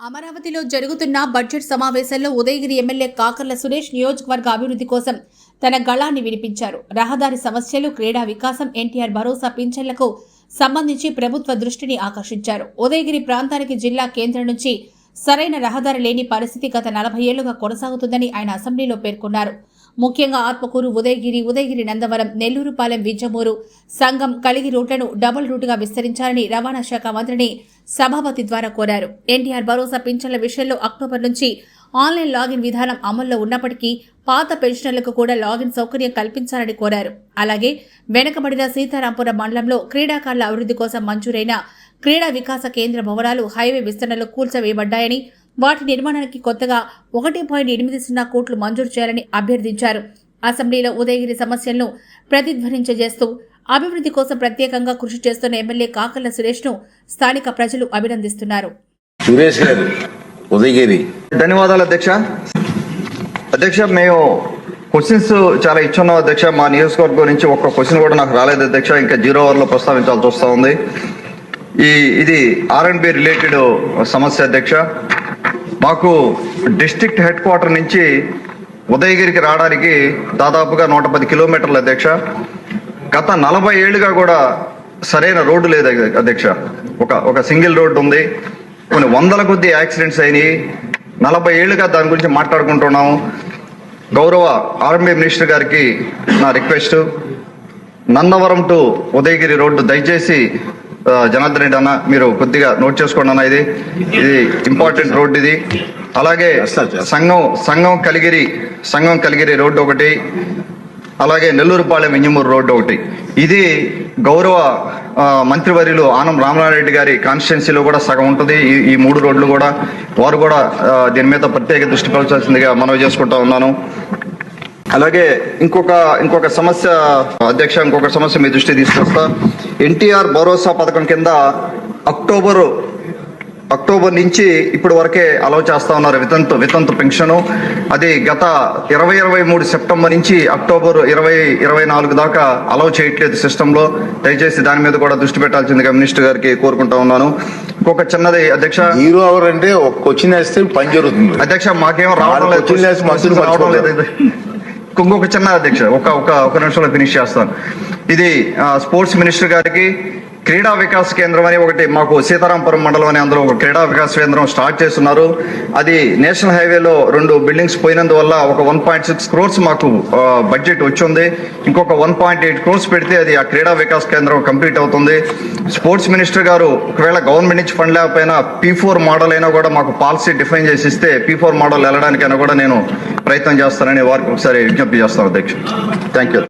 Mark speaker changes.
Speaker 1: అమరావతిలో జరుగుతున్న బడ్జెట్ సమావేశంలో ఉదయగిరి ఎమ్మెల్యే కాకర్ల సురేష్ నియోజకవర్గ అభివృద్ధి కోసం తన గళాన్ని వినిపించారు. రహదారి సమస్యలు క్రీడా వికాసం ఎన్టీఆర్ భరోసా పింఛన్లకు సంబంధించి ప్రభుత్వ దృష్టిని ఆకర్షించారు. ఉదయగిరి ప్రాంతానికి జిల్లా కేంద్రం నుంచి సరైన రహదారి లేని పరిస్థితి గత నలభై ఏళ్ళుగా కొనసాగుతుందని ఆయన అసెంబ్లీలో పేర్కొన్నారు. ముఖ్యంగా ఆత్మకూరు ఉదయగిరి ఉదయగిరి నందవరం నెల్లూరుపాలెం వింజమూరు సంఘం కలిగి రూట్లను డబుల్ రూటుగా విస్తరించాలని రవాణా శాఖ మంత్రిని సభాపతి ద్వారా కోరారు. ఎన్టీఆర్ భరోసా పింఛన్ల విషయంలో అక్టోబర్ నుంచి ఆన్లైన్ లాగిన్ విధానం అమల్లో ఉన్నప్పటికీ పాత పెన్షనర్లకు కూడా లాగిన్ సౌకర్యం కల్పించాలని కోరారు. అలాగే వెనుకబడిన సీతారాంపురం మండలంలో క్రీడాకారుల అభివృద్ధి కోసం మంజూరైన క్రీడా వికాస కేంద్ర భవనాలు హైవే విస్తరణలో కూల్చవేయబడ్డాయని వాటి నిర్మాణానికి కొత్తగా ఒకటి పాయింట్ ఎనిమిది సున్నా కోట్లు మంజూరు చేయాలని అభ్యర్థించారు. అసెంబ్లీలో ఉదయగిరి సమస్యలను ప్రతిధ్వనించజేస్తూ అభివృద్ధి కోసం ప్రత్యేకంగా కృషి చేస్తున్న ఎమ్మెల్యే కాకర్ల సురేష్ను స్థానిక ప్రజలు అభినందిస్తున్నారు.
Speaker 2: సురేష్ గారు ఉదయగిరి.
Speaker 3: ధన్యవాదాలు అధ్యక్ష. అధ్యక్ష మేము క్వశ్చన్స్ చాలా ఇచ్చున్నాం అధ్యక్ష. మా నియోజకవర్గం నుంచి ఒక్క క్వశ్చన్ కూడా నాకు రాలేదు అధ్యక్ష. ఇంకా జీరో అవర్లో ప్రస్తావించాల్సి వస్తా ఉంది. ఈ ఇది ఆర్ అండ్ బి రిలేటెడ్ సమస్య అధ్యక్ష. మాకు డిస్ట్రిక్ట్ హెడ్ క్వార్టర్ నుంచి ఉదయగిరికి రావడానికి దాదాపుగా నూట పది కిలోమీటర్లు అధ్యక్ష. గత నలభై ఏళ్ళుగా కూడా సరైన రోడ్డు లేదు అధ్యక్ష. ఒక ఒక సింగిల్ రోడ్డు ఉంది. కొన్ని వందల కొద్ది యాక్సిడెంట్స్ అయినాయి. నలభై ఏళ్ళుగా దాని గురించి మాట్లాడుకుంటున్నాము. గౌరవ ఆర్మీ మినిస్టర్ గారికి నా request. Nandavaram to Udayagiri road దయచేసి జనార్దన్ రెడ్డి అన్న మీరు కొద్దిగా నోట్ చేసుకోండి అన్న ఇది. ఇది ఇంపార్టెంట్ రోడ్ ఇది. అలాగే సంఘం సంఘం కలిగిరి సంఘం కలిగిరి రోడ్డు ఒకటి. అలాగే నెల్లూరుపాలెం ఇంజమూరు రోడ్డు ఒకటి. ఇది గౌరవ మంత్రివర్యులు ఆనం రామనారెడ్డి గారి కాన్స్టిట్యున్సీలో కూడా సగం ఉంటుంది. ఈ ఈ మూడు రోడ్లు కూడా వారు కూడా దీని మీద ప్రత్యేక దృష్టి పెంచాల్సిందిగా మనవి చేసుకుంటా ఉన్నాను. అలాగే ఇంకొక ఇంకొక సమస్య అధ్యక్ష ఇంకొక సమస్య మీ దృష్టి తీసుకొస్తా. ఎన్టీఆర్ భరోసా పథకం కింద అక్టోబర్ అక్టోబర్ నుంచి ఇప్పటి వరకే అలౌ చేస్తా ఉన్నారు వితంతు వితంతు పెన్షన్. అది గత ఇరవై ఇరవై మూడు సెప్టెంబర్ నుంచి అక్టోబర్ ఇరవై ఇరవై నాలుగు దాకా అలౌ చేయట్లేదు సిస్టమ్లో దయచేసి దాని మీద కూడా దృష్టి పెట్టాల్సిందిగా మినిస్టర్ గారికి కోరుకుంటా ఉన్నాను. ఇంకొక చిన్నది అధ్యక్ష.
Speaker 2: జీరో అవర్ అంటే వేస్తే పని జరుగుతుంది.
Speaker 3: అధ్యక్ష మాకేం రావడం లేదు. రావడం లేదు. ఇంకొక చిన్న అధ్యక్ష ఒక ఒక ఒక నిమిషంలో ఫినిష్ చేస్తాను. ఇది స్పోర్ట్స్ మినిస్టర్ గారికి క్రీడా వికాస్ కేంద్రం అని ఒకటి మాకు సీతారాంపురం మండలం అని అందులో ఒక క్రీడా వికాస్ కేంద్రం స్టార్ట్ చేస్తున్నారు. అది నేషనల్ హైవేలో రెండు బిల్డింగ్స్ పోయినందువల్ల ఒక వన్ పాయింట్ సిక్స్ క్రోర్స్ మాకు బడ్జెట్ వచ్చింది. ఇంకొక వన్ పాయింట్ ఎయిట్ క్రోర్స్ పెడితే అది ఆ క్రీడా వికాస్ కేంద్రం కంప్లీట్ అవుతుంది. స్పోర్ట్స్ మినిస్టర్ గారు ఒకవేళ గవర్నమెంట్ నుంచి ఫండ్ లేకపోయినా పీ ఫోర్ మోడల్ అయినా కూడా మాకు పాలసీ డిఫైన్ చేసి ఇస్తే పీ ఫోర్ మోడల్ వెళ్ళడానికైనా కూడా నేను ప్రయత్నం చేస్తానని వారికి ఒకసారి విజ్ఞప్తి చేస్తాను అధ్యక్ష. Thank you.